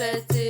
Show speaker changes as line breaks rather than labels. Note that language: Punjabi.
said